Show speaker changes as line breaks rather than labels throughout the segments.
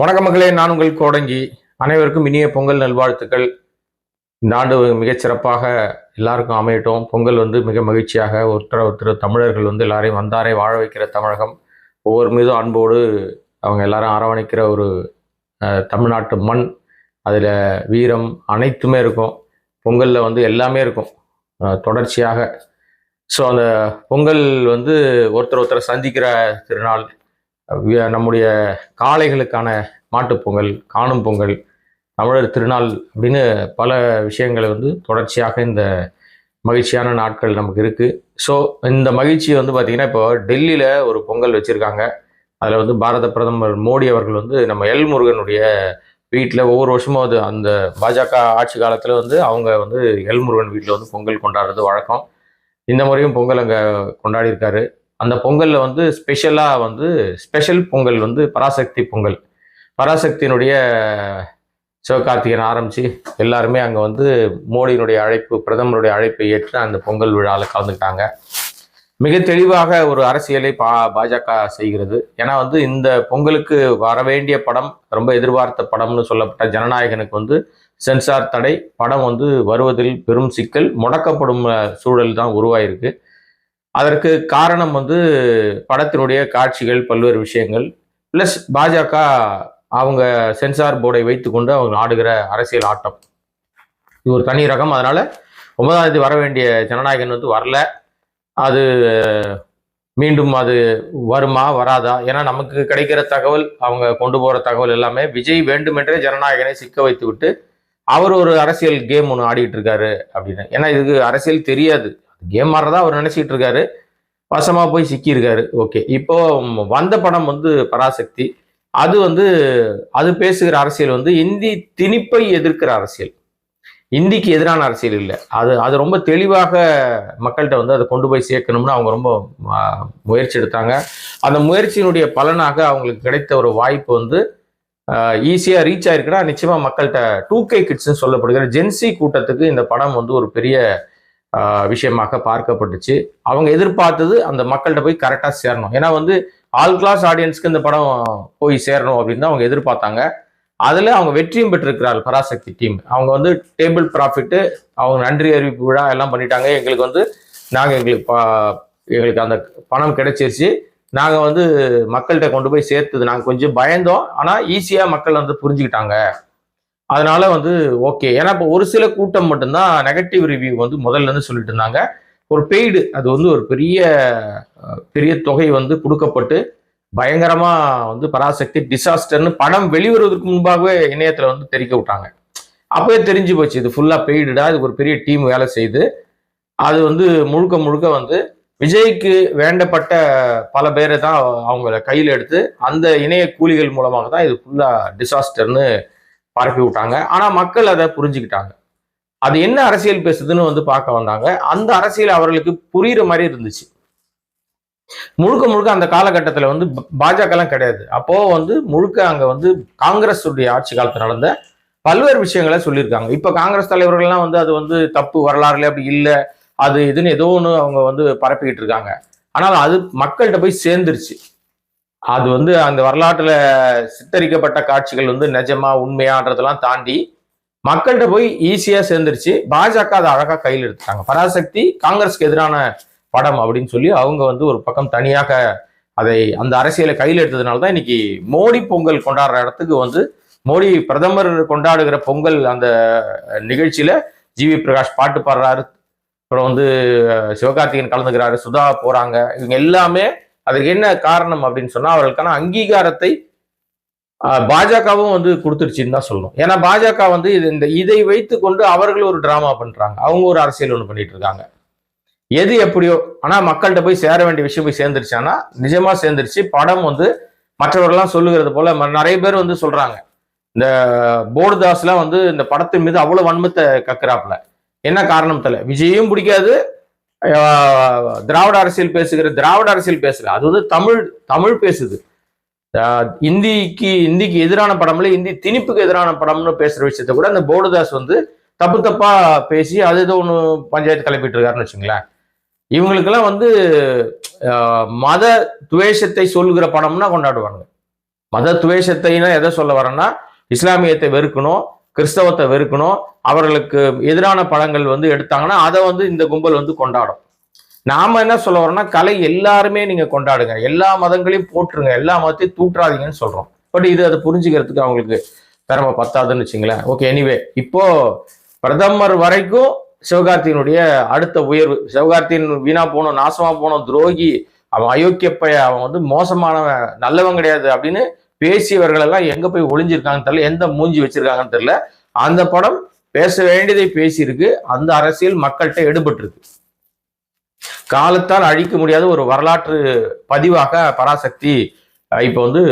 வணக்க மகளே நான் உங்கள் கோடங்கி. அனைவருக்கும் இனிய பொங்கல் நல்வாழ்த்துக்கள். இந்த ஆண்டு மிகச்சிறப்பாக எல்லாருக்கும் அமையட்டும். பொங்கல் வந்து மிக மகிழ்ச்சியாக ஒருத்தர் ஒருத்தர் தமிழர்கள் வந்து எல்லாரையும் வந்தாரை வாழ வைக்கிற தமிழகம். ஒவ்வொரு மீதும் அன்போடு அவங்க எல்லாரும் அரவணைக்கிற ஒரு தமிழ்நாட்டு மண். அதில் வீரம் அனைத்துமே இருக்கும். பொங்கலில் வந்து எல்லாமே இருக்கும். தொடர்ச்சியாக. ஸோ அந்த பொங்கல் வந்து ஒருத்தர் ஒருத்தரை சந்திக்கிற திருநாள் நம்முடைய காளைகளுக்கான மாட்டுப்பொங்கல் காணும் பொங்கல் தமிழர் திருநாள் அப்படின்னு பல விஷயங்களை வந்து தொடர்ச்சியாக இந்த மகிழ்ச்சியான நாட்கள் நமக்கு இருக்குது ஸோ இந்த மகிழ்ச்சி வந்து பார்த்திங்கன்னா இப்போ டெல்லியில் ஒரு பொங்கல் வச்சுருக்காங்க. அதில் வந்து பாரத பிரதமர் மோடி அவர்கள் வந்து நம்ம எல் முருகனுடைய வீட்டில் ஒவ்வொரு வருஷமும் அது அந்த பாஜக ஆட்சி காலத்தில் வந்து அவங்க வந்து எல் முருகன் வீட்டில் வந்து பொங்கல் கொண்டாடுறது வழக்கம். இந்த முறையும் பொங்கல் அங்கே கொண்டாடியிருக்காரு. அந்த பொங்கலில் வந்து ஸ்பெஷலாக வந்து ஸ்பெஷல் பொங்கல் வந்து பராசக்தி பொங்கல். பராசக்தியினுடைய சிவகார்த்திகேயன் ஆரம்பித்து எல்லாருமே அங்கே வந்து மோடியினுடைய அழைப்பு பிரதமருடைய அழைப்பை ஏற்று அந்த பொங்கல் விழாவில் கலந்துக்கிட்டாங்க. மிக தெளிவாக ஒரு அரசியலை பா பாஜக செய்கிறது. ஏன்னா வந்து இந்த பொங்கலுக்கு வர வேண்டிய படம் ரொம்ப எதிர்பார்த்த படம்னு சொல்லப்பட்ட ஜனநாயகனுக்கு வந்து சென்சார் தடை. படம் வந்து வருவதில் பெரும் சிக்கல் முடக்கப்படும் சூழல் தான் உருவாயிருக்கு. அதற்கு காரணம் வந்து படத்தினுடைய காட்சிகள் பல்வேறு விஷயங்கள். ப்ளஸ் பாஜக அவங்க சென்சார் போர்டை வைத்துக்கொண்டு அவங்க ஆடுகிற அரசியல் ஆட்டம். இது ஒரு தனி ரகம். அதனால் ஒன்பதாம் தேதி வர வேண்டிய ஜனநாயகன் வந்து வரல. அது மீண்டும் அது வருமா வராதா? ஏன்னா நமக்கு கிடைக்கிற தகவல் அவங்க கொண்டு போகிற தகவல் எல்லாமே விஜய் வேண்டுமென்றே ஜனநாயகனை சிக்க வைத்து விட்டு அவர் ஒரு அரசியல் கேம் ஒன்று ஆடிட்டு இருக்காரு அப்படின்னு. ஏன்னா இதுக்கு அரசியல் தெரியாது. கேம் ஆடுறதா அவர் நினைச்சிட்டு இருக்காரு வசமா போய் சிக்கியிருக்காரு. ஓகே இப்போ வந்த படம் வந்து பராசக்தி. அது வந்து அது பேசுகிற அரசியல் வந்து இந்தி திணிப்பை எதிர்க்கிற அரசியல். இந்திக்கு எதிரான அரசியல் இல்லை. அது அது ரொம்ப தெளிவாக மக்கள்கிட்ட வந்து அதை கொண்டு போய் சேர்க்கணும்னு அவங்க ரொம்ப முயற்சி எடுத்தாங்க. அந்த முயற்சியினுடைய பலனாக அவங்களுக்கு கிடைத்த ஒரு வாய்ப்பு வந்து ஈஸியாக ரீச் ஆயிருக்குன்னா நிச்சயமாக மக்கள்கிட்ட டூ கே கிட்ஸ்னு சொல்லப்படுகிற ஜென்சி கூட்டத்துக்கு இந்த படம் வந்து ஒரு பெரிய விஷயமாக பார்க்கப்பட்டுச்சு. அவங்க எதிர்பார்த்தது அந்த மக்கள்கிட்ட போய் கரெக்டாக சேரணும். ஏன்னா வந்து ஆல் கிளாஸ் ஆடியன்ஸ்க்கு இந்த படம் போய் சேரணும் அப்படின்னு தான் அவங்க எதிர்பார்த்தாங்க. அதில் அவங்க வெற்றியும் பெற்றிருக்கிறார்கள் பராசக்தி டீம் அவங்க வந்து டேபிள் ப்ராஃபிட்டு அவங்க நன்றி அறிவிப்பு விழா எல்லாம் பண்ணிட்டாங்க. எங்களுக்கு வந்து நாங்கள் எங்களுக்கு எங்களுக்கு அந்த பணம் கிடைச்சிருச்சு. நாங்கள் வந்து மக்கள்கிட்ட கொண்டு போய் சேர்த்தது. நாங்கள் கொஞ்சம் பயந்தோம். ஆனால் ஈஸியாக மக்கள் வந்து புரிஞ்சுக்கிட்டாங்க. அதனால வந்து ஓகே ஏன்னா இப்போ ஒரு சில கூட்டம் மட்டும்தான் நெகட்டிவ் ரிவ்யூ வந்து முதல்ல இருந்து சொல்லிட்டு இருந்தாங்க. ஒரு பெய்டு அது வந்து ஒரு பெரிய பெரிய தொகை வந்து கொடுக்கப்பட்டு பயங்கரமா வந்து பராசக்தி டிசாஸ்டர்னு படம் வெளிவருவதற்கு முன்பாகவே இணையத்துல வந்து தெரிவிக்க விட்டாங்க. அப்பவே தெரிஞ்சு போச்சு இது ஃபுல்லா பெய்டுடா இது ஒரு பெரிய டீம் வேலை செய்து அது வந்து முழுக்க முழுக்க வந்து விஜய்க்கு வேண்டப்பட்ட பல பேரை தான் அவங்கள கையில் எடுத்து அந்த இணைய கூலிகள் மூலமாக தான் இது ஃபுல்லா டிசாஸ்டர்னு பரப்பி விட்டாங்க. ஆனால் மக்கள் அதை புரிஞ்சுக்கிட்டாங்க. அது என்ன அரசியல் பேசுதுன்னு வந்து பார்க்க வந்தாங்க. அந்த அரசியல் அவர்களுக்கு புரியுற மாதிரி இருந்துச்சு. முழுக்க முழுக்க அந்த காலகட்டத்தில் வந்து பாஜகலாம் கிடையாது. அப்போ வந்து முழுக்க அங்கே வந்து காங்கிரஸ் உடைய ஆட்சி காலத்தில் நடந்த பல்வேறு விஷயங்களை சொல்லியிருக்காங்க. இப்போ காங்கிரஸ் தலைவர்கள்லாம் வந்து அது வந்து தப்பு வரலாறுல அப்படி இல்லை அது இதுன்னு ஏதோ ஒன்று அவங்க வந்து பரப்பிக்கிட்டு இருக்காங்க. ஆனால் அது மக்கள்கிட்ட போய் சேர்ந்துருச்சு. அது வந்து அந்த வரலாற்றுல சித்தரிக்கப்பட்ட காட்சிகள் வந்து நிஜமா உண்மையான்றதெல்லாம் தாண்டி மக்கள்கிட்ட போய் ஈஸியா சேர்ந்துருச்சு. பாஜக அதை அழகா கையில் எடுத்துட்டாங்க. பராசக்தி காங்கிரஸ்க்கு எதிரான படம் அப்படின்னு சொல்லி அவங்க வந்து ஒரு பக்கம் தனியாக அதை அந்த அரசியலை கையில் எடுத்ததுனால தான் இன்னைக்கு மோடி பொங்கல் கொண்டாடுற இடத்துக்கு வந்து மோடி பிரதமர் கொண்டாடுகிற பொங்கல் அந்த நிகழ்ச்சியில ஜிவி பிரகாஷ் பாட்டு பாடுறாரு. அப்புறம் வந்து சிவகார்த்திகேயன் கலந்துக்கிறாரு சுதா போறாங்க. இவங்க எல்லாமே அதுக்கு என்ன காரணம் அப்படின்னு சொன்னா அவர்களுக்கான அங்கீகாரத்தை பாஜகவும் வந்து கொடுத்துருச்சுன்னு தான் சொல்லணும். ஏன்னா பாஜக வந்து இது இந்த இதை வைத்து கொண்டு அவர்கள் ஒரு டிராமா பண்றாங்க. அவங்க ஒரு அரசியல் ஒன்று பண்ணிட்டு இருக்காங்க எது எப்படியோ ஆனா மக்கள்கிட்ட போய் சேர வேண்டிய விஷயம் போய் சேர்ந்துருச்சானா நிஜமா சேர்ந்துருச்சு. படம் வந்து மற்றவர்கள்லாம் சொல்லுகிறது போல நிறைய பேர் வந்து சொல்றாங்க. இந்த போர்டுதாஸ்லாம் வந்து இந்த படத்தின் மீது அவ்வளவு வன்மத்தை கக்குறாப்புல. என்ன காரணம் தெரியல. விஜயும் பிடிக்காது திராவிட அரசியல் பேசுகிற திராவிட அரசியல் பேசல. அது வந்து தமிழ் தமிழ் பேசுது. இந்திக்கு இந்திக்கு எதிரான படம்ல இந்தி திணிப்புக்கு எதிரான படம்னு பேசுற விஷயத்த கூட அந்த போர்டுதாஸ் வந்து தப்பு தப்பா பேசி அது ஏதோ ஒன்று பஞ்சாயத்து கிளப்பிட்டு இருக்காருன்னு வச்சுங்களேன். இவங்களுக்கெல்லாம் வந்து மத துவேஷத்தை சொல்கிற படம்னா கொண்டாடுவாங்க மத துவேஷத்தைனா எதை சொல்ல வரேன்னா இஸ்லாமியத்தை வெறுக்கணும். கிறிஸ்தவத்தை வெறுக்கணும். அவர்களுக்கு எதிரான படங்கள் வந்து எடுத்தாங்கன்னா அதை வந்து இந்த கும்பல் வந்து கொண்டாடும். நாம என்ன சொல்ல வரோம்னா கலை எல்லாருமே நீங்க கொண்டாடுங்க. எல்லா மதங்களையும் போட்டுருங்க எல்லா மதத்தையும் தூற்றாதீங்கன்னு சொல்றோம். பட் இது அதை புரிஞ்சுக்கிறதுக்கு அவங்களுக்கு திறமை பத்தாதுன்னு வச்சுங்களேன். ஓகே எனிவே இப்போ பிரதமர் வரைக்கும் சிவகார்த்தியினுடைய அடுத்த உயர்வு சிவகார்த்தியின் வீணா போனோம் நாசமா போனோம் துரோகி அவன் அயோக்கியப்பைய அவன் வந்து மோசமானவன் நல்லவன் கிடையாது அப்படின்னு பேசியவர்கள் எல்லாம் எங்க போய் ஒளிஞ்சிருக்காங்கன்னு தெரியல எந்த மூஞ்சி வச்சிருக்காங்கன்னு தெரியல. அந்த படம் பேச வேண்டியதை பேசியிருக்கு. அந்த அரசியல் மக்கள்கிட்ட எடுபட்டிருக்கு. காலத்தால் அழிக்க முடியாத ஒரு வரலாற்று பதிவாக பராசக்தி இப்போ வந்து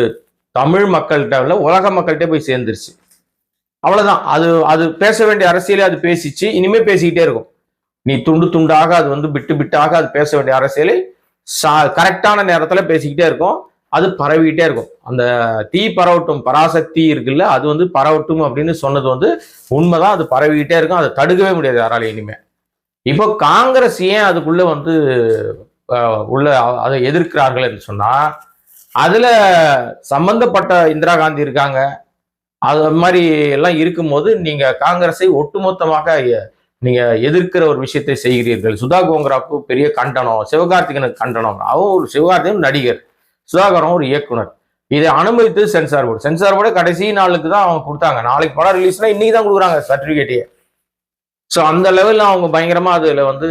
தமிழ் மக்கள்கிட்ட இல்ல உலக மக்கள்கிட்ட போய் சேர்ந்துருச்சு. அவ்வளவுதான். அது அது பேச வேண்டிய அரசியலே அது பேசிச்சு. இனிமே பேசிக்கிட்டே இருக்கும். நீ துண்டு துண்டாக அது வந்து பிட்டு பிட்டாக அது பேச வேண்டிய அரசியலை சா கரெக்டான நேரத்துல பேசிக்கிட்டே இருக்கும். அது பரவிட்டே இருக்கும். அந்த தீ பரவட்டும் பராசக்தி இருக்குல்ல அது வந்து பரவட்டும் அப்படின்னு சொன்னது வந்து உண்மைதான். அது பரவிக்கிட்டே இருக்கும். அதை தடுக்கவே முடியாது யாராலையும் இனிமே. இப்போ காங்கிரஸ் ஏன் அதுக்குள்ள வந்து உள்ள அதை எதிர்க்கிறார்கள் என்று சொன்னா அதுல சம்பந்தப்பட்ட இந்திரா காந்தி இருக்காங்க. அது மாதிரி எல்லாம் இருக்கும்போது நீங்க காங்கிரஸை ஒட்டுமொத்தமாக நீங்க எதிர்க்கிற ஒரு விஷயத்தை செய்கிறீர்கள். சுதா கோங்கராவுக்கு பெரிய கண்டனம் சிவகார்த்திகனுக்கு கண்டனம். அவன் ஒரு சிவகார்த்திகன் நடிகர். சுதாகரம் ஒரு இயக்குனர். இதை அனுமதித்து சென்சார் போர்டு சென்சார் போர்டு கடைசி நாளுக்கு தான் அவங்க கொடுத்தாங்க. நாளைக்கு படம் ரிலீஸ்னா இன்னைக்கு தான் கொடுக்குறாங்க சர்டிபிகேட்டே ஸோ அந்த லெவலில் அவங்க பயங்கரமாக அதில் வந்து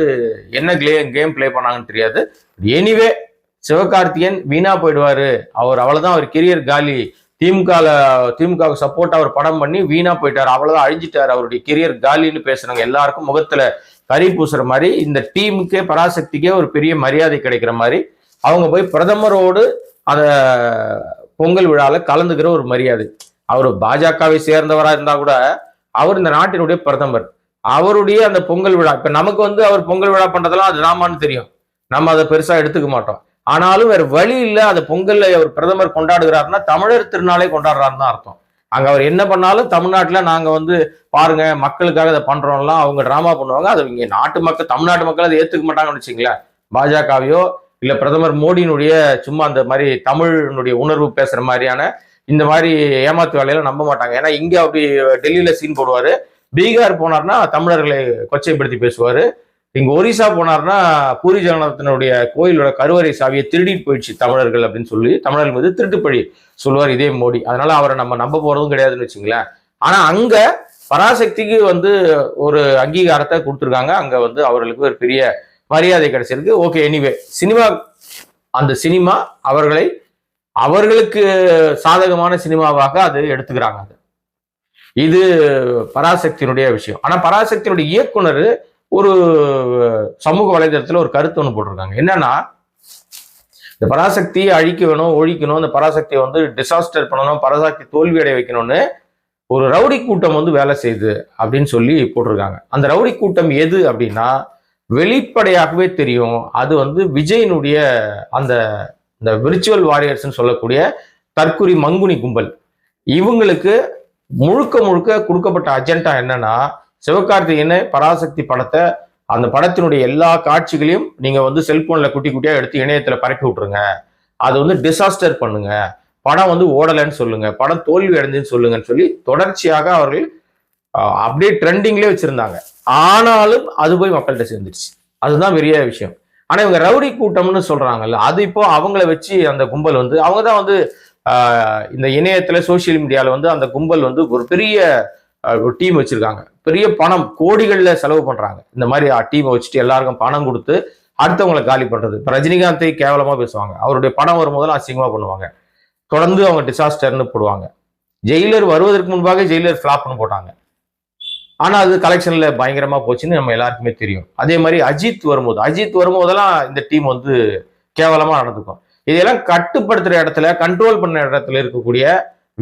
என்ன க்ளே கேம் ப்ளே பண்ணாங்கன்னு தெரியாது. எனிவே சிவகார்த்திகேயன் வீணா போயிடுவாரு. அவர் அவ்வளோதான் அவர் கெரியர் காலி. திமுகவில் திமுகவுக்கு சப்போர்ட் அவர் படம் பண்ணி வீணா போயிட்டார். அவ்வளோதான் அழிஞ்சிட்டார் அவருடைய கெரியர் காலின்னு பேசுனாங்க எல்லாருக்கும் முகத்தில் கறி பூசுற மாதிரி இந்த டீமுக்கே பராசக்திக்கே ஒரு பெரிய மரியாதை கிடைக்கிற மாதிரி அவங்க போய் பிரதமரோடு அந்த பொங்கல் விழாவில் கலந்துக்கிற ஒரு மரியாதை. அவர் பாஜகவை சேர்ந்தவராக இருந்தால் கூட அவர் இந்த நாட்டினுடைய பிரதமர். அவருடைய அந்த பொங்கல் விழா இப்போ நமக்கு வந்து அவர் பொங்கல் விழா பண்ணுறதெல்லாம் அது நாமான்னு தெரியும். நம்ம அதை பெருசாக எடுத்துக்க மாட்டோம். ஆனாலும் வேறு வழி இல்லை அந்த பொங்கல்ல அவர் பிரதமர் கொண்டாடுகிறாருன்னா தமிழர் திருநாளை கொண்டாடுறாருன்னு தான் அர்த்தம். அங்கே அவர் என்ன பண்ணாலும் தமிழ்நாட்டில் நாங்கள் வந்து பாருங்க மக்களுக்காக இதை பண்ணுறோம்லாம் அவங்க ட்ராமா பண்ணுவாங்க. அது இங்கே நாட்டு மக்கள் தமிழ்நாட்டு மக்கள் அதை ஏற்றுக்க மாட்டாங்கன்னு வச்சுங்களேன் பாஜகவையோ இல்ல பிரதமர் மோடியினுடைய சும்மா அந்த மாதிரி தமிழினுடைய உணர்வு பேசுற மாதிரியான இந்த மாதிரி ஏமாத்து வேலையெல்லாம் நம்ப மாட்டாங்க. ஏன்னா இங்க அப்படி டெல்லியில சீன் போடுவாரு. பீகார் போனார்னா தமிழர்களை கொச்சைப்படுத்தி பேசுவாரு. இங்க ஒரிசா போனார்னா பூரி ஜெகநாதனுடைய கோயிலோட கருவறை சாவியை திருடிட்டு போயிடுச்சு தமிழர்கள் அப்படின்னு சொல்லி தமிழர்கள் மீது திருட்டுப்பழி சொல்லுவார் இதே மோடி. அதனால அவரை நம்ம நம்ப போறதும் கிடையாதுன்னு வச்சுங்களேன் ஆனா அங்க பராசக்திக்கு வந்து ஒரு அங்கீகாரத்தை கொடுத்துருக்காங்க. அங்க வந்து அவர்களுக்கு ஒரு பெரிய மரியாதை கிடைச்சிருக்கு. ஓகே எனிவே சினிமா அந்த சினிமா அவர்களை அவர்களுக்கு சாதகமான சினிமாவாக அது எடுத்துக்கிறாங்க அது. இது பராசக்தியினுடைய விஷயம். ஆனால் பராசக்தியினுடைய இயக்குனர் ஒரு சமூக வலைதளத்தில் ஒரு கருத்து ஒன்று போட்டிருக்காங்க. என்னன்னா இந்த பராசக்தியை அழிக்க வேணும் ஒழிக்கணும் இந்த பராசக்தியை வந்து டிசாஸ்டர் பண்ணணும் பராசக்தி தோல்வி அடைய வைக்கணும்னு ஒரு ரவுடி கூட்டம் வந்து வேலை செய்யுது அப்படின்னு சொல்லி போட்டிருக்காங்க. அந்த ரவுடி கூட்டம் எது அப்படின்னா வெளிப்படையாகவே தெரியும். அது வந்து விஜயனுடைய அந்த இந்த விர்ச்சுவல் வாரியர்ஸ்ன்னு சொல்லக்கூடிய தற்குறி மங்குனி கும்பல். இவங்களுக்கு முழுக்க முழுக்க கொடுக்கப்பட்ட அஜெண்டா என்னன்னா சிவகார்த்திகேயன் பராசக்தி படத்தை அந்த படத்தினுடைய எல்லா காட்சிகளையும் நீங்க வந்து செல்போன்ல குட்டி குட்டியா எடுத்து இணையத்துல பரப்பி விட்டுருங்க. அது வந்து டிசாஸ்டர் பண்ணுங்க. படம் வந்து ஓடலைன்னு சொல்லுங்க. படம் தோல்வி அடைஞ்சுன்னு சொல்லுங்கன்னு சொல்லி தொடர்ச்சியாக அவர்கள் அப்படியே ட்ரெண்டிங்லேயே வச்சுருந்தாங்க. ஆனாலும் அது போய் மக்கள்கிட்ட சேர்ந்துருச்சு அதுதான் பெரிய விஷயம். ஆனால் இவங்க ரவுடி கூட்டம்னு சொல்கிறாங்கல்ல அது இப்போ அவங்கள வச்சு அந்த கும்பல் வந்து அவங்க தான் வந்து இந்த இணையத்தில் சோஷியல் மீடியாவில் வந்து அந்த கும்பல் வந்து ஒரு பெரிய ஒரு டீம் வச்சுருக்காங்க. பெரிய பணம் கோடிகளில் செலவு பண்ணுறாங்க இந்த மாதிரி டீமை வச்சுட்டு எல்லாருக்கும் பணம் கொடுத்து அடுத்தவங்களை காலி பண்ணுறது இப்போ ரஜினிகாந்தை கேவலமாக பேசுவாங்க. அவருடைய படம் வரும்போதெல்லாம் அசிங்கமாக பண்ணுவாங்க. தொடர்ந்து அவங்க டிசாஸ்டர்னு போடுவாங்க. ஜெயிலர் வருவதற்கு முன்பாக ஜெயிலர் ஃப்ளாப்னு போட்டாங்க. ஆனால் அது கலெக்ஷனில் பயங்கரமாக போச்சுன்னு நம்ம எல்லாருக்குமே தெரியும். அதே மாதிரி அஜித் வரும்போது அஜித் வரும்போதெல்லாம் இந்த டீம் வந்து கேவலமாக நடந்துக்கும். இதெல்லாம் கட்டுப்படுத்துகிற இடத்துல கண்ட்ரோல் பண்ண இடத்துல இருக்கக்கூடிய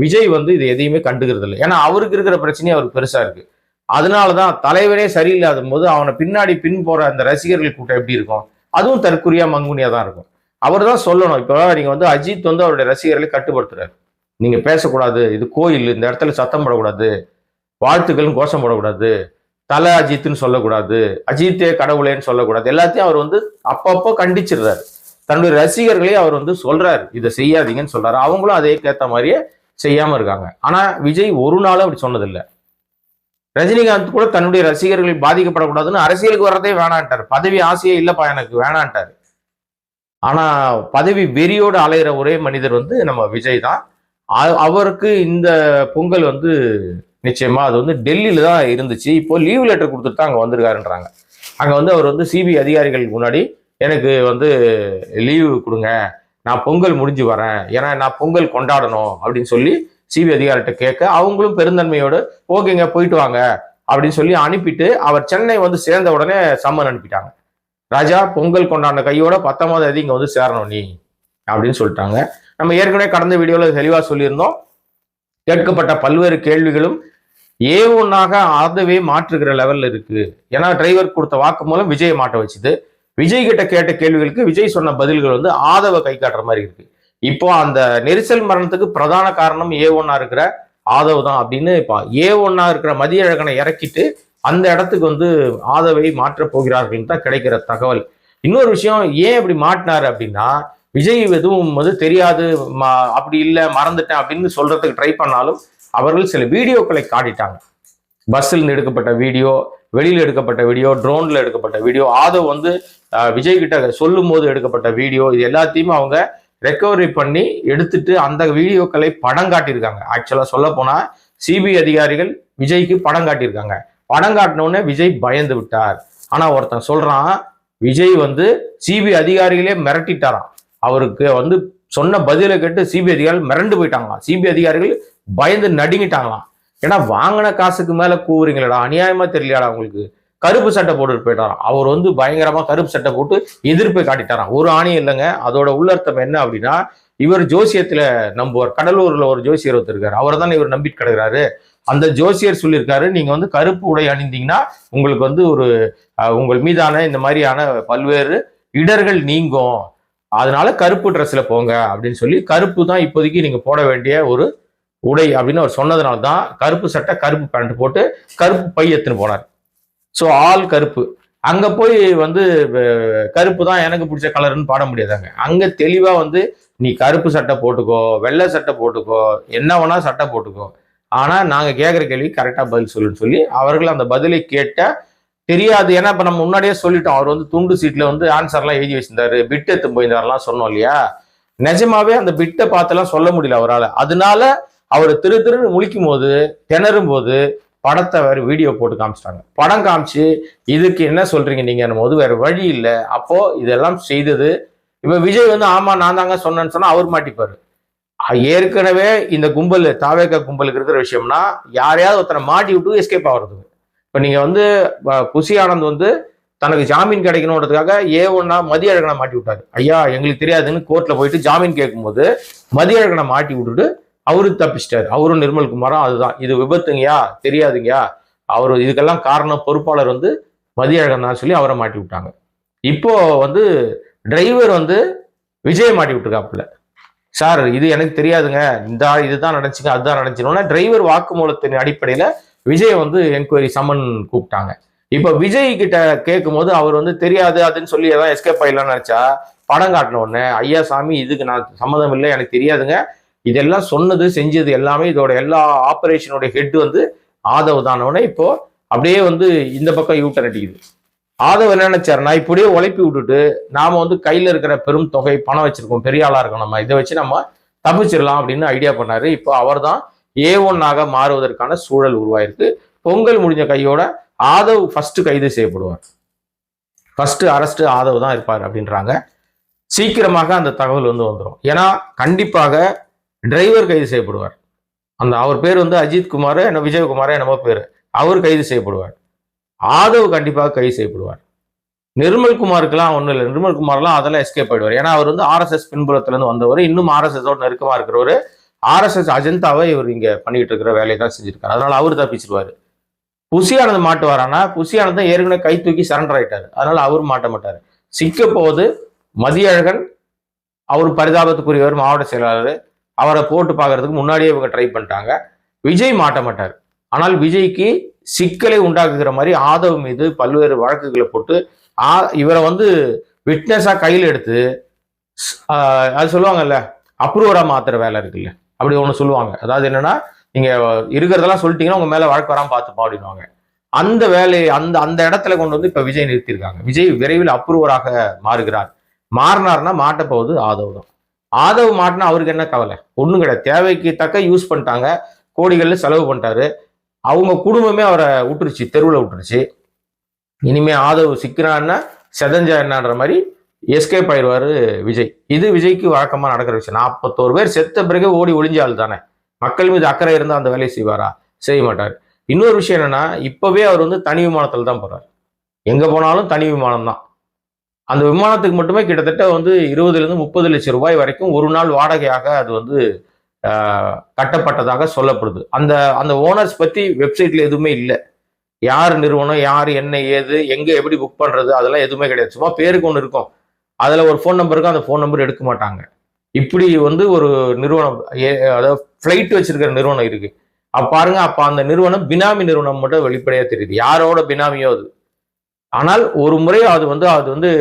விஜய் வந்து இது எதையுமே கண்டுக்கிறது இல்லை. ஏன்னா அவருக்கு இருக்கிற பிரச்சனையே அவருக்கு இருக்குது அதனால தான் தலைவரே சரியில்லாத போது அவனை பின்னாடி பின் போகிற அந்த ரசிகர்கள் கூட்டம் எப்படி இருக்கும்? அதுவும் தற்குறியா மங்குனியாக தான் இருக்கும். அவர் தான் சொல்லணும் இப்போ நீங்கள் வந்து அஜித் வந்து அவருடைய ரசிகர்களை கட்டுப்படுத்துறாரு. நீங்கள் பேசக்கூடாது இது கோயில் இந்த இடத்துல சத்தம் படக்கூடாது. வாழ்த்துக்கள்னு கோஷம் போடக்கூடாது. தலை அஜித்துன்னு சொல்லக்கூடாது. அஜித்தே கடவுளேன்னு சொல்லக்கூடாது. எல்லாத்தையும் அவர் வந்து அப்பப்போ கண்டிச்சிடுறாரு. தன்னுடைய ரசிகர்களே அவர் வந்து சொல்றாரு. இதை செய்யாதீங்கன்னு சொல்றாரு. அவங்களும் அதே மாதிரியே செய்யாம இருக்காங்க. ஆனா விஜய் ஒரு நாளும் அப்படி சொன்னதில்லை. ரஜினிகாந்த் கூட தன்னுடைய ரசிகர்கள் பாதிக்கப்படக்கூடாதுன்னு அரசியலுக்கு வர்றதே வேணான்ட்டார். பதவி ஆசையே இல்லப்பா எனக்கு வேணான்ட்டார். ஆனா பதவி வெறியோடு அலையிற ஒரே மனிதர் வந்து நம்ம விஜய் தான். அவருக்கு இந்த பொங்கல் வந்து நிச்சயமா அது வந்து டெல்லியில தான் இருந்துச்சு. இப்போ லீவ் லெட்டர் கொடுத்துட்டு தான் அங்கே வந்திருக்காருன்றாங்க. அங்கே வந்து அவர் வந்து சிபிஐ அதிகாரிகளுக்கு முன்னாடி எனக்கு வந்து லீவு கொடுங்க. நான் பொங்கல் முடிஞ்சு வரேன். ஏன்னா நான் பொங்கல் கொண்டாடணும் அப்படின்னு சொல்லி சிபிஐ அதிகாரிகிட்ட கேட்க அவங்களும் பெருந்தன்மையோடு ஓகேங்க போயிட்டு வாங்க. அப்படின்னு சொல்லி அனுப்பிட்டு அவர் சென்னை வந்து சேர்ந்த உடனே சம்மன் அனுப்பிட்டாங்க. ராஜா பொங்கல் கொண்டாடின கையோட பத்தொன்பது தேதி இங்கே வந்து சேரணும் நீ. அப்படின்னு சொல்லிட்டாங்க. நம்ம ஏற்கனவே கடந்த வீடியோவில் தெளிவாக சொல்லியிருந்தோம். கேட்கப்பட்ட பல்வேறு கேள்விகளும் ஏ ஒன்னாக அதுவே மாற்றுகிற லெவலில் இருக்கு. ஏன்னா டிரைவர் கொடுத்த வாக்கு மூலம் விஜயை மாட்ட வச்சுது. விஜய் கிட்ட கேட்ட கேள்விகளுக்கு விஜய் சொன்ன பதில்கள் வந்து ஆதவ கை காட்டுற மாதிரி இருக்கு. இப்போ அந்த நெரிசல் மரணத்துக்கு பிரதான காரணம் ஏ ஒன்னா இருக்கிற ஆதவ் தான் அப்படின்னு இப்போ ஏ ஒன்னா இருக்கிற மதிய அழகனை இறக்கிட்டு அந்த இடத்துக்கு வந்து ஆதவை மாற்றப் போகிறார்கள் தான் கிடைக்கிற தகவல். இன்னொரு விஷயம் ஏன் இப்படி மாட்டினார் அப்படின்னா விஜய் எதுவும் வந்து தெரியாது ம- அப்படி இல்லை மறந்துட்டேன் அப்படின்னு சொல்றதுக்கு ட்ரை பண்ணாலும் அவர்கள் சில வீடியோக்களை காட்டிட்டாங்க. பஸ்ஸில் எடுக்கப்பட்ட வீடியோ வெளியில் எடுக்கப்பட்ட வீடியோ ட்ரோனில் எடுக்கப்பட்ட வீடியோ ஆதவ் வந்து விஜய் கிட்ட சொல்லும் போது எடுக்கப்பட்ட வீடியோ இது எல்லாத்தையும் அவங்க ரெக்கவரி பண்ணி எடுத்துட்டு அந்த வீடியோக்களை படம் காட்டியிருக்காங்க. ஆக்சுவலாக சொல்ல போனால் சிபிஐ அதிகாரிகள் விஜய்க்கு படம் காட்டியிருக்காங்க. படம் காட்டினோடனே விஜய் பயந்து விட்டார். ஆனால் ஒருத்தன் சொல்கிறான் விஜய் வந்து சிபிஐ அதிகாரிகளே மிரட்டிட்டாராம். அவருக்கு வந்து சொன்ன பதிலை கேட்டு சிபிஐ அதிகாரிகள் மிரண்டு போயிட்டாங்களாம். சிபிஐ அதிகாரிகள் பயந்து நடுங்கிட்டாங்களாம். ஏன்னா வாங்கின காசுக்கு மேல கூவுறீங்களடா அநியாயமா தெரியலையாடா உங்களுக்கு. கருப்பு சட்டை போட்டுட்டு போயிட்டாராம். அவர் வந்து பயங்கரமா கருப்பு சட்டை போட்டு எதிர்ப்பை காட்டிட்டாராம். ஒரு ஆணையம் இல்லைங்க. அதோட உள்ளர்த்தம் என்ன அப்படின்னா இவர் ஜோசியத்துல நம்புவார். கடலூர்ல ஒரு ஜோசியர் ஒருத்தருக்காரு அவர் தானே இவர் நம்பிட்டு கிடக்கிறாரு. அந்த ஜோசியர் சொல்லியிருக்காரு நீங்க வந்து கருப்பு உடை அணிந்தீங்கன்னா உங்களுக்கு வந்து ஒரு உங்கள் மீதான இந்த மாதிரியான பல்வேறு இடர்கள் நீங்கும். அதனால கருப்பு ட்ரெஸ்ல போங்க அப்படின்னு சொல்லி கருப்பு தான் இப்போதைக்கு நீங்க போட வேண்டிய ஒரு உடை அப்படின்னு அவர் சொன்னதுனால தான் கருப்பு சட்டை கருப்பு பேண்ட் போட்டு கருப்பு பை எடுத்துன்னு போனார். ஸோ ஆல் கருப்பு. அங்கே போய் வந்து கருப்பு தான் எனக்கு பிடிச்ச கலர்னு பாட முடியாதாங்க. அங்கே தெளிவாக வந்து நீ கருப்பு சட்டை போட்டுக்கோ வெள்ளை சட்டை போட்டுக்கோ என்ன வேணா சட்டை போட்டுக்கோ. ஆனால் நாங்கள் கேட்குற கேள்வி கரெக்டாக பதில் சொல்லுன்னு சொல்லி அவர்கள் அந்த பதிலை கேட்ட தெரியாது. ஏன்னா இப்போ நம்ம முன்னாடியே சொல்லிட்டோம். அவர் வந்து துண்டு சீட்டில் வந்து ஆன்சர்லாம் எழுதி வச்சிருந்தாரு. பிட் எடுத்து போயிருந்தாருலாம் சொன்னோம் இல்லையா? நிஜமாவே அந்த பிட்டை பார்த்தெல்லாம் சொல்ல முடியல அவரால். அதனால அவர் திரு திருன்னு முழிக்கும் போது திணறும் போது படத்தை வேற வீடியோ போட்டு காமிச்சிட்டாங்க. படம் காமிச்சு இதுக்கு என்ன சொல்றீங்க நீங்க? போது வேற வழி இல்லை. அப்போ இதெல்லாம் செய்தது இப்ப விஜய் வந்து ஆமா நான் தாங்க சொன்னேன்னு சொன்னா அவர் மாட்டிப்பாரு. ஏற்கனவே இந்த கும்பல் தாவேக்கா கும்பலுக்கு இருக்கிற விஷயம்னா யாரையாவது ஒருத்தனை மாட்டி விட்டு எஸ்கேப் ஆகிறதுக்கு இப்போ நீங்கள் வந்து குசி ஆனந்த் வந்து தனக்கு ஜாமீன் கிடைக்கணுன்றதுக்காக ஏ ஒன்னா மதிய அழகனை மாட்டி விட்டாரு. ஐயா எங்களுக்கு தெரியாதுன்னு கோர்ட்டில் போயிட்டு ஜாமீன் கேட்கும்போது மதிய அழகனை மாட்டி விட்டுட்டு அவரு தப்பிச்சிட்டாரு. அவரும் நிர்மல்குமாரும் அதுதான். இது விபத்துங்கயா? தெரியாதுங்கயா? அவர் இதுக்கெல்லாம் காரணம் பொறுப்பாளர் வந்து மதியழகன் தான் சொல்லி அவரை மாட்டி விட்டாங்க. இப்போ வந்து டிரைவர் வந்து விஜய் மாட்டி விட்டுருக்காப்புல. சார் இது எனக்கு தெரியாதுங்க. இந்த இதுதான் நடந்துச்சுங்க அதுதான் நடந்துச்சுன்னா. டிரைவர் வாக்குமூலத்தின் அடிப்படையில விஜய் வந்து என்கொயரி சம்மன் கூப்பிட்டாங்க. இப்போ விஜய் கிட்ட கேட்கும்போது அவர் வந்து தெரியாது அதுன்னு சொல்லி ஏதாவது எஸ்கேப் ஆயிடலாம்னு நினைச்சா படம் காட்டின உடனே ஐயா சாமி இதுக்கு நான் சம்மதம் இல்லை எனக்கு தெரியாதுங்க. இதெல்லாம் சொன்னது செஞ்சது எல்லாமே இதோட எல்லா ஆப்ரேஷனோட ஹெட் வந்து ஆதவ் தானவனே இப்போ அப்படியே வந்து இந்த பக்கம் யூட்டன் அடிக்குது. ஆதவ் என்ன நினைச்சாருன்னா இப்படியே உழைப்பி விட்டுட்டு நாம வந்து கையில இருக்கிற பெரும் தொகை பணம் வச்சிருக்கோம் பெரிய ஆளா இருக்கோம் நம்ம. இதை வச்சு நம்ம தப்பிச்சிடலாம் அப்படின்னு ஐடியா பண்ணாரு. இப்போ அவர் தான் ஏ ஒன்னாக மாறுவதற்கான சூழல் உருவாயிருக்கு. பொங்கல் முடிஞ்ச கையோட ஆதவ் ஃபர்ஸ்ட் கைது செய்யப்படுவார். ஃபர்ஸ்ட் அரெஸ்ட் ஆதவ் தான் இருப்பார் அப்படின்றாங்க. சீக்கிரமாக அந்த தகவல் வந்து வந்துடும் ஏன்னா கண்டிப்பாக டிரைவர் கைது செய்யப்படுவார். அந்த அவர் பேர் வந்து அஜித் குமார் என்ன விஜயகுமார் என்னமோ பேர். அவர் கைது செய்யப்படுவார். ஆதவ் கண்டிப்பாக கைது செய்யப்படுவார். நிர்மல்குமாருக்கெல்லாம் ஒன்றும் இல்லை. நிர்மல்குமார்லாம் அதெல்லாம் எஸ்கேப் ஆயிடுவார். ஏன்னா அவர் வந்து ஆர்எஸ்எஸ் பின்புலத்திலேருந்து வந்தவர். இன்னும் ஆர்எஸ்எஸோட நெருக்கமாக இருக்கிறவர். ஆர்எஸ்எஸ் அஜந்தாவை இவர் இங்கே பண்ணிக்கிட்டு இருக்கிற வேலையை தான் செஞ்சிருக்காரு. அதனால் அவர் தப்பிச்சிருவாரு. புசியானந்த் மாட்டுவாரானா புசியானந்த் தான் ஏற்கனவே கை தூக்கி சரண்டர் ஆயிட்டாரு. அதனால் அவர் மாட்ட மாட்டார். சிக்க போது மதியழகன் அவர் பரிதாபத்துக்குரியவர் மாவட்ட செயலாளர் அவரை போட்டு பார்க்கறதுக்கு முன்னாடியே இவங்க ட்ரை பண்ணிட்டாங்க. விஜய் மாட்ட மாட்டார். ஆனால் விஜய்க்கு சிக்கலை உண்டாக்குகிற மாதிரி ஆதவ் மீது பல்வேறு வழக்குகளை போட்டு ஆ இவரை வந்து விட்னஸாக கையில் எடுத்து அது சொல்லுவாங்கல்ல அப்ரூவராக மாத்துற வேலை இருக்குல்ல அப்படி ஒன்று சொல்லுவாங்க. அதாவது என்னன்னா நீங்கள் இருக்கிறதெல்லாம் சொல்லிட்டீங்கன்னா உங்கள் மேலே வழக்கு வராமல் பார்த்துப்போம் அப்படின்னுவாங்க. அந்த வேலையை அந்த அந்த இடத்துல கொண்டு வந்து இப்போ விஜய் நிறுத்தியிருக்காங்க. விஜய் விரைவில் அப்ரூவராக மாறுகிறார். மாறினார்னா மாட்டப்போவது ஆதவ் தான். ஆதவ் மாட்டினா அவருக்கு என்ன கவலை? ஒன்றும் கிடையாது. தேவைக்கு தக்க யூஸ் பண்ணிட்டாங்க. கோடிகளில் செலவு பண்ணிட்டாரு. அவங்க குடும்பமே அவரை விட்டுருச்சு. தெருவில் விட்டுருச்சு. இனிமே ஆதவ் சிக்கிறான்னா செதஞ்சா என்னன்ற மாதிரி எஸ்கேப் ஆயிடுவார் விஜய். இது விஜய்க்கு வழக்கமாக நடக்கிற விஷயம். நாற்பத்தோரு பேர் செத்த பிறகு ஓடி ஒளிஞ்சாள் தானே. மக்கள் மீது அக்கறை இருந்தால் அந்த வேலையை செய்வாரா? செய்ய மாட்டார். இன்னொரு விஷயம் என்னன்னா இப்போவே அவர் வந்து தனி விமானத்தில் தான் போகிறார் எங்கே போனாலும் தனி விமானம் தான் அந்த விமானத்துக்கு மட்டுமே கிட்டத்தட்ட வந்து இருபதுலேருந்து முப்பது லட்சம் ரூபாய் வரைக்கும் ஒரு நாள் வாடகையாக அது வந்து கட்டப்பட்டதாக சொல்லப்படுது. அந்த அந்த ஓனர்ஸ் பற்றி வெப்சைட்ல எதுவுமே இல்லை. யார் நிறுவனம் யார் என்ன ஏது எங்கே எப்படி புக் பண்ணுறது அதெல்லாம் எதுவுமே கிடையாது. சும்மா பேருக்கு ஒன்று இருக்கும். அதில் ஒரு ஃபோன் நம்பருக்கும் அந்த ஃபோன் நம்பர் எடுக்க மாட்டாங்க. இப்படி வந்து ஒரு நிறுவனம் ஏ- அதாவது ஃப்ளைட் வச்சிருக்கிற நிறுவனம் இருக்குது அப்போ பாருங்க அப்போ அந்த நிறுவனம் பினாமி நிறுவனம் மட்டும் வெளிப்படையாக தெரியுது. யாரோட பினாமியோ அது? ஆனால் ஒரு முறை அது வந்து அது வந்து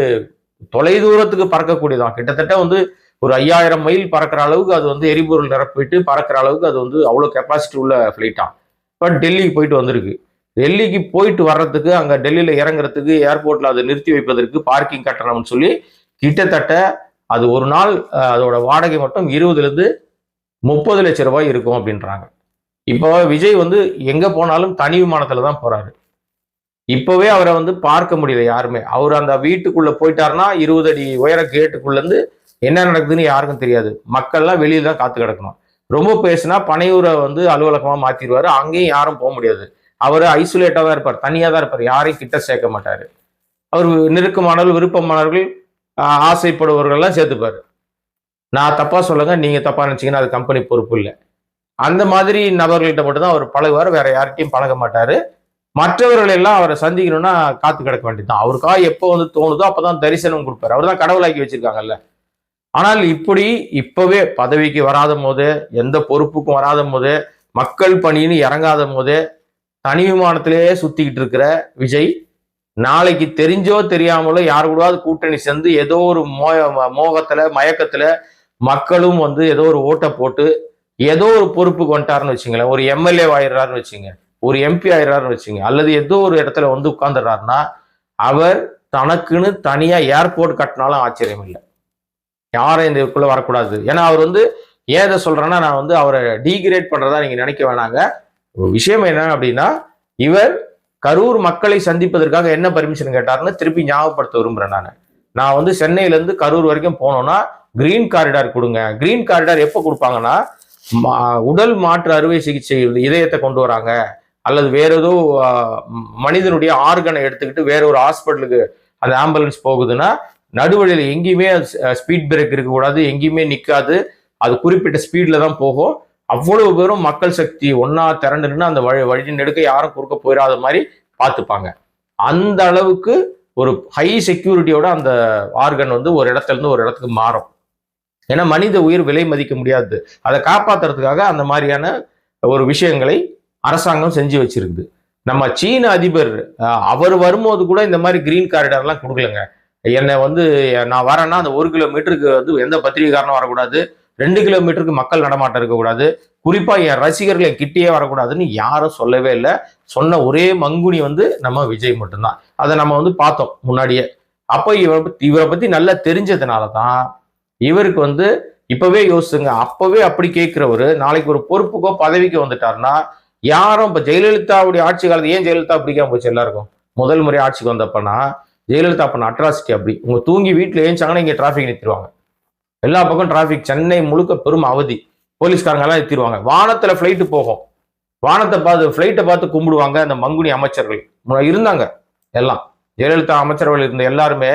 தொலைதூரத்துக்கு பறக்கக்கூடியதான் கிட்டத்தட்ட வந்து ஒரு ஐயாயிரம் மைல் பறக்கிற அளவுக்கு அது வந்து எரிபொருள் நிரப்பிட்டு பறக்கிற அளவுக்கு அது வந்து அவ்வளோ கெப்பாசிட்டி உள்ள ஃப்ளைட்டாக பட் டெல்லிக்கு போயிட்டு வந்திருக்கு. டெல்லிக்கு போயிட்டு வர்றதுக்கு அங்கே டெல்லியில் இறங்குறதுக்கு ஏர்போர்ட்டில் அதை நிறுத்தி வைப்பதற்கு பார்க்கிங் கட்டணம்னு சொல்லி கிட்டத்தட்ட அது ஒரு நாள் அதோட வாடகை மட்டும் இருபதுலேருந்து முப்பது லட்ச ரூபாய் இருக்கும் அப்படின்றாங்க. இப்போ விஜய் வந்து எங்கே போனாலும் தனி விமானத்தில் தான் போகிறாரு இப்போவே அவரை வந்து பார்க்க முடியல யாருமே. அவர் அந்த வீட்டுக்குள்ள போயிட்டாருன்னா இருபது அடி உயர கேட்டுக்குள்ளேருந்து என்ன நடக்குதுன்னு யாருக்கும் தெரியாது. மக்கள்லாம் வெளியில தான் காத்து கிடக்கணும். ரொம்ப பேசினா பனையூரை வந்து அலுவலகமாக மாற்றிடுவார் அங்கேயும் யாரும் போக முடியாது. அவர் ஐசோலேட்டாக தான் இருப்பார். தனியாக தான் இருப்பார். யாரையும் கிட்ட சேர்க்க மாட்டார். அவர் நெருக்கமானவர்கள் விருப்பமானவர்கள் ஆசைப்படுபவர்கள்லாம் சேர்த்துப்பார். நான் தப்பாக சொல்லுங்க. நீங்கள் தப்பாக நினச்சிங்கன்னா அது கம்பெனி பொறுப்பு இல்லை. அந்த மாதிரி நபர்கள்ட்ட மட்டும்தான் அவர் பழகுவார். வேற யார்கிட்டையும் பழக மாட்டார். மற்றவர்கள் எல்லாம் அவரை சந்திக்கணும்னா காத்து கிடக்க வேண்டியதுதான். அவருக்கா எப்போ வந்து தோணுதோ அப்பதான் தரிசனம் கொடுப்பாரு. அவர் தான் கடவுளாக்கி வச்சிருக்காங்கல்ல. ஆனால் இப்படி இப்பவே பதவிக்கு வராத போது எந்த பொறுப்புக்கும் வராத போது மக்கள் பணின்னு இறங்காத போது தனி விமானத்திலேயே சுத்திக்கிட்டு இருக்கிற விஜய் நாளைக்கு தெரிஞ்சோ தெரியாமலோ யார் கூடவாவது கூட்டணி சேர்ந்து ஏதோ ஒரு மோய மோகத்துல மயக்கத்துல மக்களும் வந்து ஏதோ ஒரு ஓட்டை போட்டு ஏதோ ஒரு பொறுப்புக்கு வந்துட்டாருன்னு வச்சுங்களேன். ஒரு எம்எல்ஏ ஆயிடுறாருன்னு வச்சுங்க. ஒரு எம்பி ஆயிடுறாருன்னு வச்சுங்க. அல்லது ஏதோ ஒரு இடத்துல வந்து உட்கார்ந்துடுறாருன்னா அவர் தனக்குன்னு தனியாக ஏர்போர்ட் கட்டினாலும் ஆச்சரியம் இல்லை. யாரும் இந்த இதுக்குள்ள வரக்கூடாது. ஏன்னா அவர் வந்து ஏன் இதை சொல்றேன்னா நான் வந்து அவரை டீகிரேட் பண்றதா நீங்க நினைக்க வேணாங்க. விஷயம் என்ன அப்படின்னா இவர் கரூர் மக்களை சந்திப்பதற்காக என்ன பர்மிஷன் கேட்டாருன்னு திருப்பி ஞாபகப்படுத்த விரும்புறேன் நான். நான் வந்து சென்னையிலேருந்து கரூர் வரைக்கும் போனோம்னா கிரீன் காரிடார் கொடுங்க. கிரீன் காரிடார் எப்போ கொடுப்பாங்கன்னா உடல் மாற்று அறுவை சிகிச்சை இதயத்தை கொண்டு வராங்க. அல்லது வேற ஏதோ மனிதனுடைய ஆர்கனை எடுத்துக்கிட்டு வேற ஒரு ஹாஸ்பிட்டலுக்கு அந்த ஆம்புலன்ஸ் போகுதுன்னா நடுவழியில் எங்கேயுமே ஸ்பீட் பிரேக் இருக்கக்கூடாது எங்கேயுமே நிற்காது அது குறிப்பிட்ட ஸ்பீடில் தான் போகும். அவ்வளவு பேரும் மக்கள் சக்தி ஒன்னா திரண்டுன்னு அந்த வழி வழி நெடுக்க யாரும் குறுக்க போயிடாத மாதிரி பார்த்துப்பாங்க. அந்த அளவுக்கு ஒரு ஹை செக்யூரிட்டியோட அந்த ஆர்கன் வந்து ஒரு இடத்துல இருந்து ஒரு இடத்துக்கு மாறும். ஏன்னா மனித உயிர் விலை மதிக்க முடியாது. அதை காப்பாற்றுறதுக்காக அந்த மாதிரியான ஒரு விஷயங்களை அரசாங்கம் செஞ்சு வச்சிருக்குது. நம்ம சீன அதிபர் அவர் வரும்போது கூட இந்த மாதிரி கிரீன் காரிடார்லாம் கொடுக்கலங்க. என்னை வந்து நான் வரேன்னா அந்த ஒரு கிலோமீட்டருக்கு வந்து எந்த பத்திரிகைக்காரனும் வரக்கூடாது. ரெண்டு கிலோமீட்டருக்கு மக்கள் நடமாட்டம் இருக்கக்கூடாது. குறிப்பாக என் ரசிகர்கள் என் கிட்டேயே வரக்கூடாதுன்னு யாரும் சொல்லவே இல்லை. சொன்ன ஒரே மங்குனி வந்து நம்ம விஜய் மட்டும்தான். அதை நம்ம வந்து பார்த்தோம் முன்னாடியே. அப்போ இவரை இவரை பற்றி நல்லா தெரிஞ்சதுனால தான் இவருக்கு வந்து இப்போவே யோசிச்சுங்க. அப்போவே அப்படி கேட்குறவர் நாளைக்கு ஒரு பொறுப்புக்கோ பதவிக்கு வந்துட்டாருன்னா யாரும் இப்ப ஜெயலலிதாவுடைய ஆட்சி காலத்து ஏன் ஜெயலலிதா பிடிக்காம போச்சு எல்லாருக்கும்? முதல் முறை ஆட்சிக்கு வந்தப்பன்னா ஜெயலலிதா பண்ண அட்ராசிட்டி அப்படி. உங்க தூங்கி வீட்டுல ஏஞ்சாங்கன்னா இங்க டிராஃபிக் நிறுத்திடுவாங்க. எல்லா பக்கம் டிராஃபிக் சென்னை முழுக்க பெரும் அவதி. போலீஸ்காரங்க எல்லாம் நிறுத்திடுவாங்க. வானத்துல ஃபிளைட்டு போகும். வானத்தை பார்த்து ஃப்ளைட்டை பார்த்து கும்பிடுவாங்க அந்த மங்குனி அமைச்சர்கள். முன்ன இருந்தாங்க. எல்லாம். ஜெயலலிதா அமைச்சர்கள் இருந்த எல்லாருமே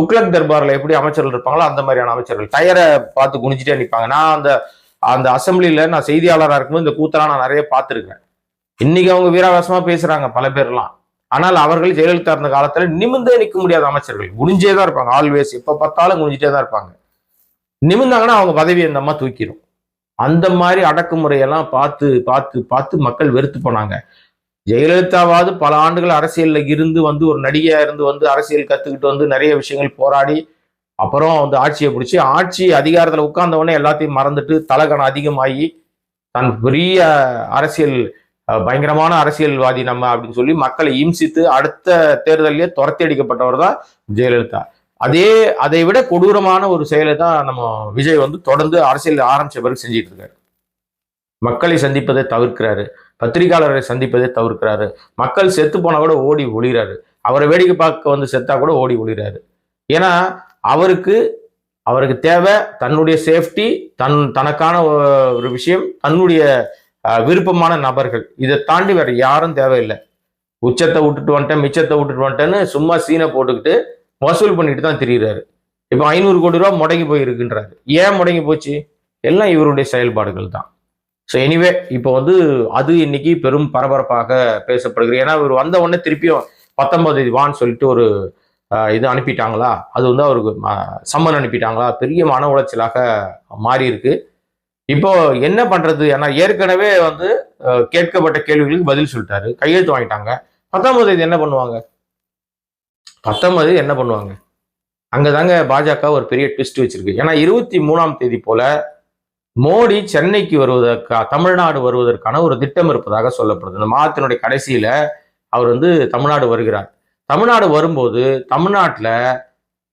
துக்ளக் தர்பாரில் எப்படி அமைச்சர்கள் இருப்பாங்களோ அந்த மாதிரியான அமைச்சர்கள். டயரை பார்த்து குனிஞ்சிட்டே நிற்பாங்க நான் அந்த அந்த அசம்பிளியில் நான் செய்தியாளராக இருக்கும்போது இந்த கூத்தெல்லாம் நான் நிறைய பார்த்துருக்கேன். இன்னைக்கு அவங்க வீராவாசமா பேசுகிறாங்க பல பேர்லாம். ஆனால் அவர்கள் ஜெயலலிதா இருந்த காலத்தில் நிமிர்ந்தே நிற்க முடியாத அமைச்சர்கள். குனிஞ்சே தான் இருப்பாங்க. ஆல்வேஸ் எப்போ பார்த்தாலும் குனிஞ்சிட்டே தான் இருப்பாங்க. நிமிர்ந்தாங்கன்னா அவங்க பதவியை இந்த அம்மா தூக்கிடும். அந்த மாதிரி அடக்குமுறையெல்லாம் பார்த்து பார்த்து பார்த்து மக்கள் வெறுத்து போனாங்க. ஜெயலலிதாவாவது பல ஆண்டுகள் அரசியலில் இருந்து வந்து ஒரு நடிகையாக இருந்து வந்து அரசியல் கற்றுக்கிட்டு வந்து நிறைய விஷயங்கள் போராடி அப்புறம் வந்து ஆட்சியை பிடிச்சி ஆட்சி அதிகாரத்தில் உட்கார்ந்த உடனே எல்லாத்தையும் மறந்துட்டு தலகணம் அதிகமாகி தன் பெரிய அரசியல் பயங்கரமான அரசியல்வாதி நம்ம அப்படின்னு சொல்லி மக்களை இம்சித்து அடுத்த தேர்தலிலே துரத்தி அடிக்கப்பட்டவர் தான் ஜெயலலிதா. அதே அதை விட கொடூரமான ஒரு செயலை தான் நம்ம விஜய் வந்து தொடர்ந்து அரசியல் ஆரம்பிச்ச பிறகு செஞ்சிட்டு இருக்காரு. மக்களை சந்திப்பதை தவிர்க்கிறாரு. பத்திரிகையாளரை சந்திப்பதை தவிர்க்கிறாரு. மக்கள் செத்து போனா கூட ஓடி ஒளிகிறாரு அவரை வேடிக்கை பார்க்க வந்து செத்தா கூட ஓடி ஒளிகிறாரு ஏன்னா அவருக்கு அவருக்கு தேவை தன்னுடைய சேஃப்டி தன் தனக்கான ஒரு விஷயம் தன்னுடைய விருப்பமான நபர்கள். இதை தாண்டி வேற யாரும் தேவையில்லை. உச்சத்தை விட்டுட்டு வந்துட்டேன் மிச்சத்தை விட்டுட்டு வந்துட்டேன்னு சும்மா சீனை போட்டுக்கிட்டு வசூல் பண்ணிட்டு தான் திரியிறாரு. இப்போ ஐநூறு கோடி ரூபா முடங்கி போயிருக்குன்றாரு. ஏன் முடங்கி போச்சு? எல்லாம் இவருடைய செயல்பாடுகள் தான். ஸோ எனிவே இப்போ வந்து அது இன்னைக்கு பெரும் பரபரப்பாக பேசப்படுகிறது. ஏன்னா இவர் வந்த உடனே திருப்பியும் பத்தொன்பது வான்னு சொல்லிட்டு ஒரு இது அனுப்பிட்டாங்களா? அது வந்து அவருக்கு சம்மன் அனுப்பிட்டாங்களா? பெரிய மன உளைச்சலாக மாறி இருக்கு இப்போ என்ன பண்றது? ஏன்னா ஏற்கனவே வந்து கேட்கப்பட்ட கேள்விகளுக்கு பதில் சொல்லிட்டாரு. கையெழுத்து வாங்கிட்டாங்க. பத்தொன்பது இது என்ன பண்ணுவாங்க? பத்தொன்பது என்ன பண்ணுவாங்க? அங்கதாங்க பாஜக ஒரு பெரிய ட்விஸ்ட் வச்சிருக்கு. ஏன்னா இருபத்தி மூணாம் தேதி போல மோடி சென்னைக்கு வருவதற்கா தமிழ்நாடு வருவதற்கான ஒரு திட்டம் இருப்பதாக சொல்லப்படுது. இந்த மாதத்தினுடைய கடைசியில அவர் வந்து தமிழ்நாடு வருகிறார். தமிழ்நாடு வரும்போது தமிழ்நாட்டில்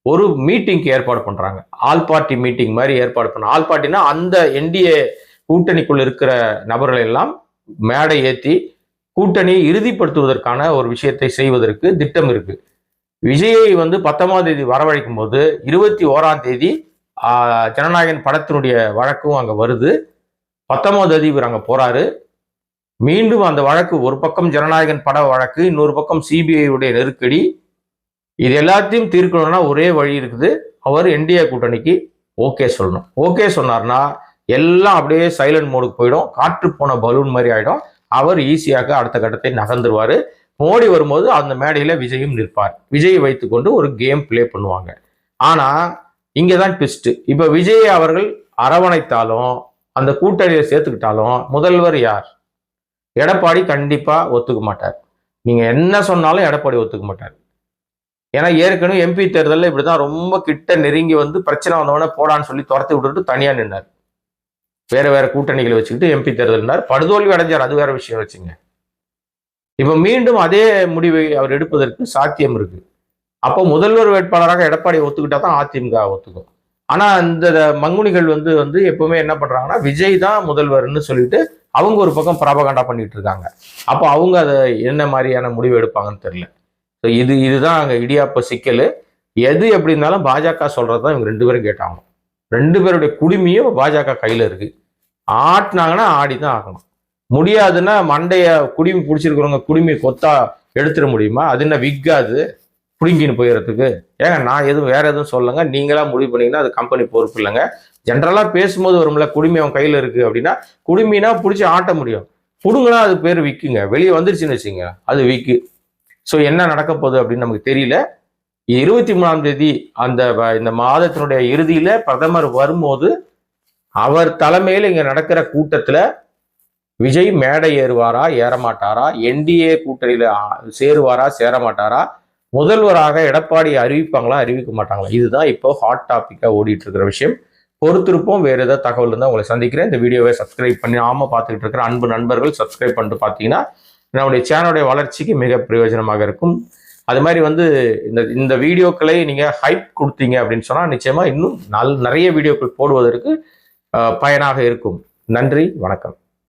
ஒரு மீட்டிங்க்கு ஏற்பாடு பண்ணுறாங்க ஆல் பார்ட்டி மீட்டிங் மாதிரி ஏற்பாடு பண்ண ஆல் பார்ட்டினா அந்த என்டிஏ கூட்டணிக்குள் இருக்கிற நபர்களை எல்லாம் மேடை ஏற்றி கூட்டணியை இறுதிப்படுத்துவதற்கான ஒரு விஷயத்தை செய்வதற்கு திட்டம் இருக்கு. விஜயை வந்து பத்தொன்பதாம் தேதி வரவழைக்கும் போது இருபத்தி ஓராம் தேதி ஜனநாயகன் படத்தினுடைய வழக்கும் அங்கே வருது. பத்தொன்பதாம் தேதி இவர் அங்கே போறாரு. மீண்டும் அந்த வழக்கு ஒரு பக்கம் ஜனநாயகன் பட வழக்கு இன்னொரு பக்கம் சிபிஐயுடைய நெருக்கடி. இது எல்லாத்தையும் தீர்க்கணும்னா ஒரே வழி இருக்குது. அவர் என்டிஏ கூட்டணிக்கு ஓகே சொல்லணும். ஓகே சொன்னார்னா எல்லாம் அப்படியே சைலண்ட் மோடுக்கு போயிடும். காற்று போன பலூன் மாதிரி ஆயிடும். அவர் ஈஸியாக அடுத்த கட்டத்தை நகர்ந்துருவார். மோடி வரும்போது அந்த மேடையில் விஜயும் நிற்பார். விஜயை வைத்துக்கொண்டு ஒரு கேம் ப்ளே பண்ணுவாங்க. ஆனால் இங்கே தான் ட்விஸ்ட்டு இப்போ விஜய் அவர்கள் அரவணைத்தாலும் அந்த கூட்டணியை சேர்த்துக்கிட்டாலும் முதல்வர் யார்? எடப்பாடி கண்டிப்பாக ஒத்துக்க மாட்டார். நீங்கள் என்ன சொன்னாலும் எடப்பாடி ஒத்துக்க மாட்டார். ஏன்னா ஏற்கனவே எம்பி தேர்தலில் இப்படி தான் ரொம்ப கிட்ட நெருங்கி வந்து பிரச்சனை வந்தவொடனே போடான்னு சொல்லி துரத்தி விட்டுட்டு தனியாக நின்னார். வேற வேற கூட்டணிகளை வச்சுக்கிட்டு எம்பி தேர்தல்னார். படுதோல்வி அடைஞ்சார். அது வேற விஷயம் வச்சுங்க. இப்போ மீண்டும் அதே முடிவை அவர் எடுப்பதற்கு சாத்தியம் இருக்கு. அப்போ முதல்வர் வேட்பாளராக எடப்பாடி ஒத்துக்கிட்டா தான் அதிமுக ஒத்துக்கும். ஆனால் இந்த மங்குனிகள் வந்து வந்து எப்பவுமே என்ன பண்ணுறாங்கன்னா விஜய் தான் முதல்வர்னு சொல்லிட்டு அவங்க ஒரு பக்கம் பிரபகண்டா பண்ணிட்டு இருக்காங்க அப்போ அவங்க அதை என்ன மாதிரியான முடிவு எடுப்பாங்கன்னு தெரியல. ஸோ இது இதுதான் அங்கே இடியாப்ப சிக்கல். எது எப்படி இருந்தாலும் பாஜக சொல்கிறது தான் இவங்க ரெண்டு பேரும் கேட்டாங்க. ரெண்டு பேருடைய குடுமையும் பாஜக கையில இருக்கு. ஆட்டினாங்கன்னா ஆடி தான் ஆகணும். முடியாதுன்னா மண்டைய குடுமி பிடிச்சிருக்கிறவங்க குடுமி கொத்தா எடுத்துட முடியுமா? அது என்ன விக்காது? புடுங்கின்னு போயிடுறதுக்கு. ஏங்க நான் எதுவும் வேற எதுவும் சொல்லுங்க நீங்களா முடிவு பண்ணீங்கன்னா அது கம்பெனி பொறுப்பு இல்லைங்க. ஜென்ரலாக பேசும்போது வரும்ல குடுமி அவன் கையில் இருக்குது அப்படின்னா குடுமினா பிடிச்சி ஆட்ட முடியும். புடுங்கினா அது பேர் விக்குங்க. வெளியே வந்துருச்சுன்னு வச்சுங்க அது விக்கு. ஸோ என்ன நடக்க போகுது அப்படின்னு நமக்கு தெரியல. இருபத்தி மூணாம் தேதி அந்த இந்த மாதத்தினுடைய இறுதியில பிரதமர் வரும்போது அவர் தலைமையில் இங்க நடக்கிற கூட்டத்துல விஜய் மேடை ஏறுவாரா ஏறமாட்டாரா என்டிஏ கூட்டணியில சேருவாரா சேரமாட்டாரா முதல்வராக எடப்பாடி அறிவிப்பாங்களா அறிவிக்க மாட்டாங்களா? இதுதான் இப்போ ஹாட் டாபிக்கா ஓடிட்டு இருக்கிற விஷயம். பொறுத்திருப்போம். வேறு ஏதாவது தகவல் இருந்தால் உங்களை சந்திக்கிறேன். இந்த வீடியோவை சப்ஸ்கிரைப் பண்ணி ஆமாம் பார்த்துக்கிட்டு இருக்கிற அன்பு நண்பர்கள் சப்ஸ்கிரைப் பண்ணிட்டு பார்த்தீங்கன்னா நம்முடைய சேனலுடைய வளர்ச்சிக்கு மிக பிரயோஜனமாக இருக்கும். அது மாதிரி வந்து இந்த இந்த வீடியோக்களை நீங்கள் ஹைப் கொடுத்தீங்க அப்படின்னு சொன்னால் நிச்சயமாக இன்னும் நல் நிறைய வீடியோக்கள் போடுவதற்கு பயனாக இருக்கும். நன்றி வணக்கம்.